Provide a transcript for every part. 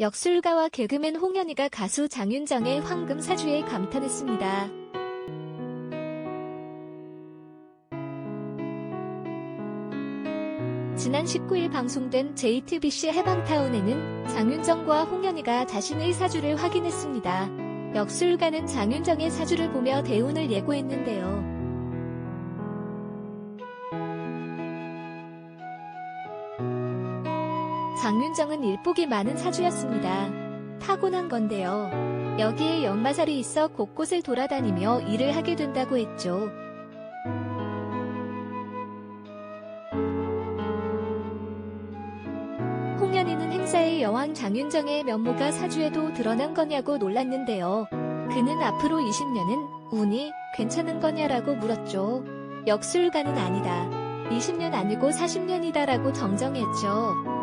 역술가와 개그맨 홍현희가 가수 장윤정의 황금 사주에 감탄했습니다. 지난 19일 방송된 JTBC 해방타운에는 장윤정과 홍현희가 자신의 사주를 확인했습니다. 역술가는 장윤정의 사주를 보며 대운을 예고했는데요. 장윤정은 일복이 많은 사주였습니다. 타고난 건데요. 여기에 역마살이 있어 곳곳을 돌아다니며 일을 하게 된다고 했죠. 홍현희는 행사의 여왕 장윤정의 면모가 사주에도 드러난 거냐고 놀랐는데요. 그는 앞으로 20년은 운이 괜찮은 거냐라고 물었죠. 역술가는 아니다. 20년 아니고 40년이다라고 정정했죠.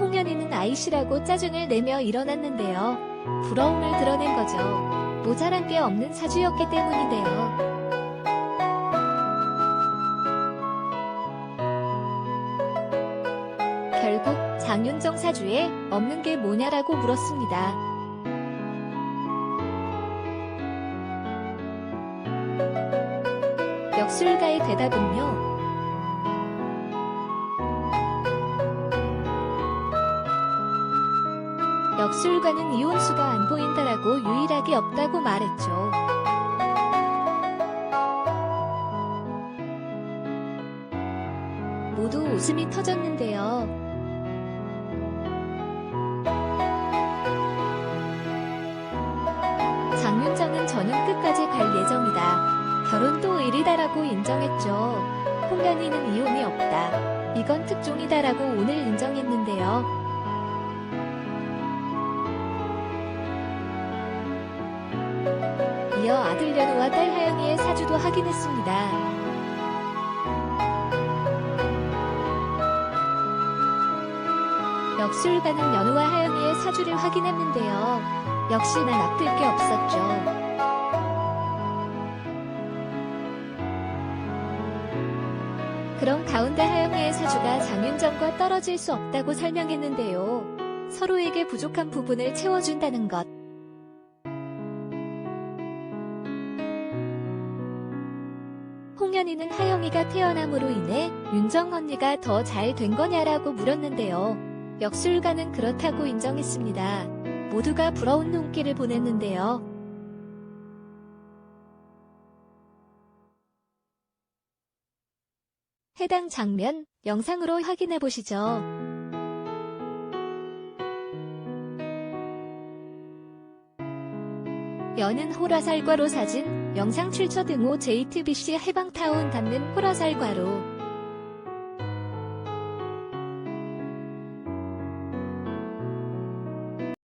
홍현희는 아이씨라고 짜증을 내며 일어났는데요. 부러움을 드러낸 거죠. 모자란 게 없는 사주였기 때문인데요. 결국 장윤정 사주에 없는 게 뭐냐라고 물었습니다. 역술가의 대답은요. 역술가는 이혼수가 안 보인다라고 유일하게 없다고 말했죠. 모두 웃음이 터졌는데요. 장윤정은 저는 끝까지 갈 예정이다. 결혼도 일이다라고 인정했죠. 홍현희는 이혼이 없다. 이건 특종이다라고 오늘 인정했는데요. 이어 아들 연우와 딸 하영이의 사주도 확인했습니다. 역술 가는 연우와 하영이의 사주를 확인했는데요. 역시나 나쁠 게 없었죠. 그런 가운데 하영이의 사주가 장윤정과 떨어질 수 없다고 설명했는데요. 서로에게 부족한 부분을 채워준다는 것. 홍현희는 하영이가 태어남으로 인해 윤정 언니가 더 잘 된 거냐라고 물었는데요. 역술가는 그렇다고 인정했습니다. 모두가 부러운 눈길을 보냈는데요. 해당 장면 영상으로 확인해 보시죠. 여는 호라살과로 사진, 영상 출처 등호 JTBC 해방타운 닿는 호라살과로